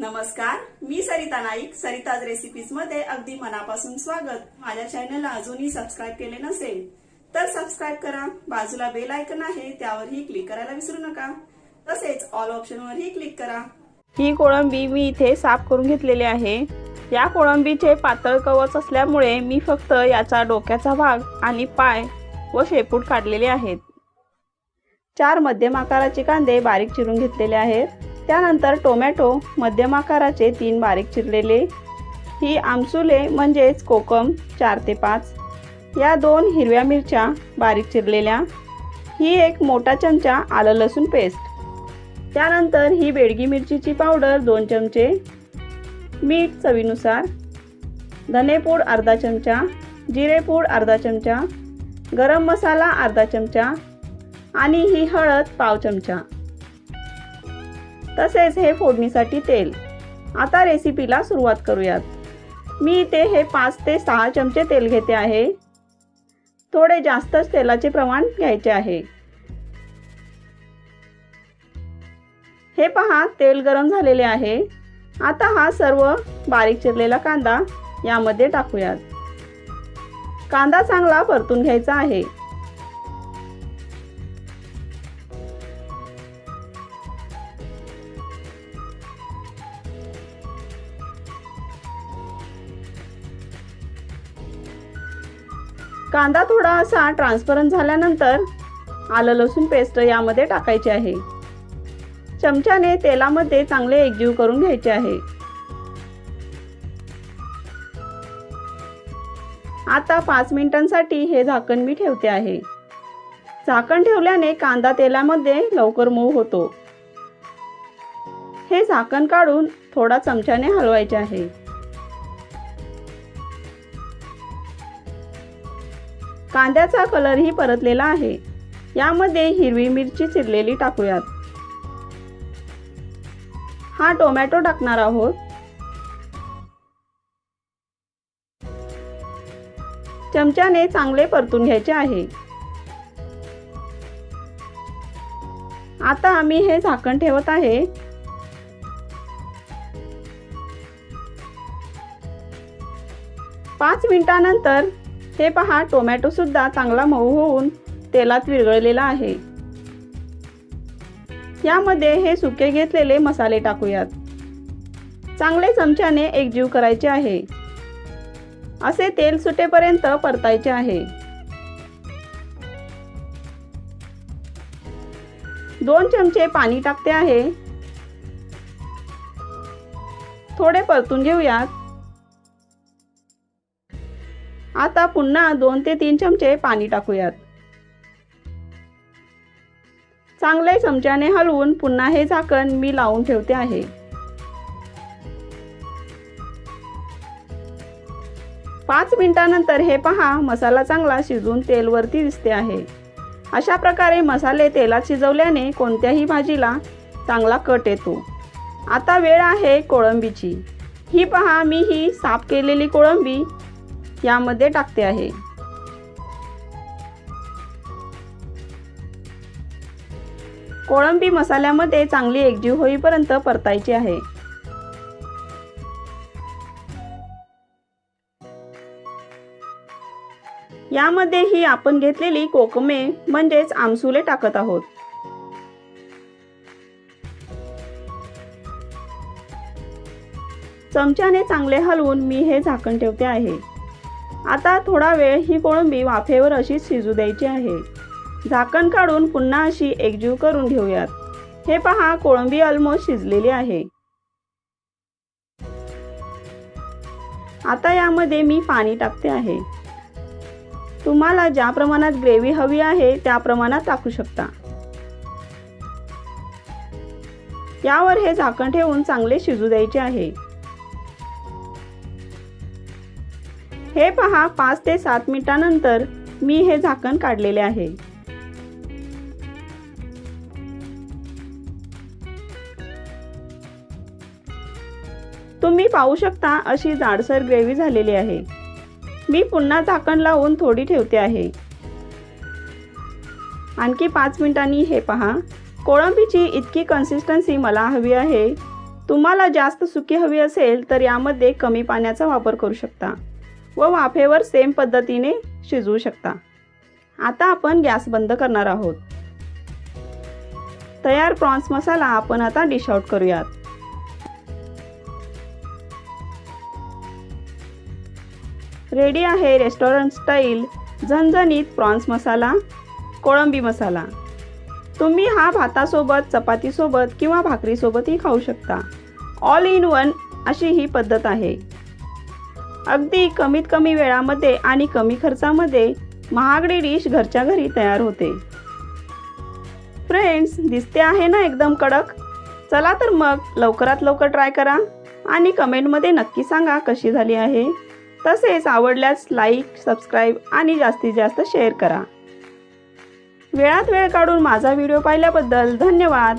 नमस्कार मी सरिता नाईक सरिताज रेसिपीजमध्ये अगदी मनापासून स्वागत. माझ्या चॅनलला अजूनही सबस्क्राईब केले नसेल तर सबस्क्राईब करा. बाजूला बेल आयकन आहे त्यावरही क्लिक करायला विसरू नका. तसेच ऑल ऑप्शनवरही क्लिक करा. ही कोळंबी मी इथे साफ करून घेतलेली आहे. या कोळंबीचे पातळ कवच असल्यामुळे मी फक्त याचा डोक्याचा भाग आणि पाय व शेपूट काढलेले आहेत. चार मध्यम आकाराचे कांदे बारीक चिरून घेतलेले आहेत. त्यानंतर टोमॅटो मध्यम आकाराचे तीन बारीक चिरलेले ही आमसुले म्हणजेच कोकम चार ते पाच या दोन हिरव्या मिरच्या बारीक चिरलेल्या ही एक मोठा चमचा आलं लसूण पेस्ट. त्यानंतर ही बेडगी मिरचीची पावडर दोन चमचे मीठ चवीनुसार धनेपूड अर्धा चमचा जिरेपूड अर्धा चमचा गरम मसाला अर्धा चमचा आणि ही हळद पाव चमचा. तसेच हे फोडणीसाठी तेल. आता रेसिपीला सुरुवात करूयात. मी इथे हे पाच ते सहा चमचे तेल घेते आहे. थोडे जास्तच तेलाचे प्रमाण घ्यायचे आहे. हे पहा तेल गरम झालेले आहे. आता हा सर्व बारीक चिरलेला कांदा यामध्ये टाकूयात. कांदा चांगला परतून घ्यायचा आहे. कांदा थोडा असा ट्रान्सपरंट झाल्यानंतर आलं लसूण पेस्ट यामध्ये टाकायची आहे. चमच्याने तेलामध्ये चांगले एकजीव करून घ्यायचे आहे. आता पाच मिनिटांसाठी हे झाकण मी ठेवते आहे. झाकण ठेवल्याने कांदा तेलामध्ये लवकर मऊ होतो. हे झाकण काढून थोडा चमच्याने हलवायचे आहे. कांद्याचा कलरही परतलेला आहे. यामध्ये हिरवी मिरची चिरलेली टाकूयात. हा टोमॅटो टाकणार आहोत. चमच्याने चांगले परतून घ्यायचे आहे. आता आम्ही हे झाकण ठेवत आहे. पाच मिनिटानंतर हे पहा टोमॅटोसुद्धा चांगला मऊ होऊन तेलात विरघळलेला आहे. यामध्ये हे सुके घेतलेले मसाले टाकूयात. चांगले चमच्याने एकजीव करायचे आहे. असे तेल सुटेपर्यंत परतायचे आहे. दोन चमचे पाणी टाकते आहे. थोडे परतून घेऊयात. आता पुन्हा दोन ते तीन चमचे पाणी टाकूयात. चांगले चमच्याने हलवून पुन्हा हे झाकण मी लावून ठेवते आहे. पाच मिनिटानंतर हे पहा मसाला चांगला शिजून तेलवरती दिसते आहे. अशा प्रकारे मसाले तेलात शिजवल्याने कोणत्याही भाजीला चांगला कट येतो. आता वेळ आहे कोळंबीची. ही पहा मी ही साफ केलेली कोळंबी यामध्ये टाकते आहे. कोळंबी मसाल्यामध्ये चांगली एकजीव होईपर्यंत परतायची आहे. यामध्ये ही आपण घेतलेली कोकमे म्हणजेच आमसुले टाकत आहोत. चमच्याने चांगले हलवून मी हे झाकण ठेवते आहे. आता थोडा वेळ ही कोळंबी वाफेवर अशी शिजू द्यायची आहे. झाकण काढून पुन्हा अशी एकजीव करून घेऊयात. हे पहा कोळंबी ऑलमोस्ट शिजलेली आहे. आता यामध्ये मी पाणी टाकते आहे. तुम्हाला ज्या प्रमाणात ग्रेव्ही हवी आहे त्या प्रमाणात टाकू शकता. यावर हे झाकण ठेवून चांगले शिजू द्यायचे आहे. हे पहा पाच ते सात मिनिटानंतर मी हे झाकण काढलेले आहे. तुम्ही पाहू शकता अशी जाडसर ग्रेव्ही झालेली आहे. मी पुन्हा झाकण लावून थोडी ठेवते आहे. आणखी पाच मिनिटांनी हे पहा. कोळंबीची इतकी कन्सिस्टन्सी मला हवी आहे. तुम्हाला जास्त सुकी हवी असेल तर यामध्ये कमी पाण्याचा वापर करू शकता. व वाफेवर सेम पद्धतीने शिजवू शकता. आता आपण गॅस बंद करणार आहोत. तयार प्रॉन्स मसाला आपण आता डिश आउट करूयात. रेडी आहे रेस्टॉरंट स्टाईल झणझणीत प्रॉन्स मसाला कोळंबी मसाला. तुम्ही हा भातासोबत चपातीसोबत किंवा भाकरीसोबतही खाऊ शकता. ऑल इन वन अशी ही पद्धत आहे. अगदी कमीत कमी वेळामध्ये आणि कमी खर्चामध्ये महागडी डिश घरच्या घरी तयार होते. फ्रेंड्स दिसते आहे ना एकदम कडक? चला तर मग लवकरात लवकर ट्राय करा आणि कमेंटमध्ये नक्की सांगा कशी झाली आहे. तसेच आवडल्यास लाईक सबस्क्राईब आणि जास्तीत जास्त शेअर करा. वेळात वेळ काढून माझा व्हिडिओ पाहिल्याबद्दल धन्यवाद.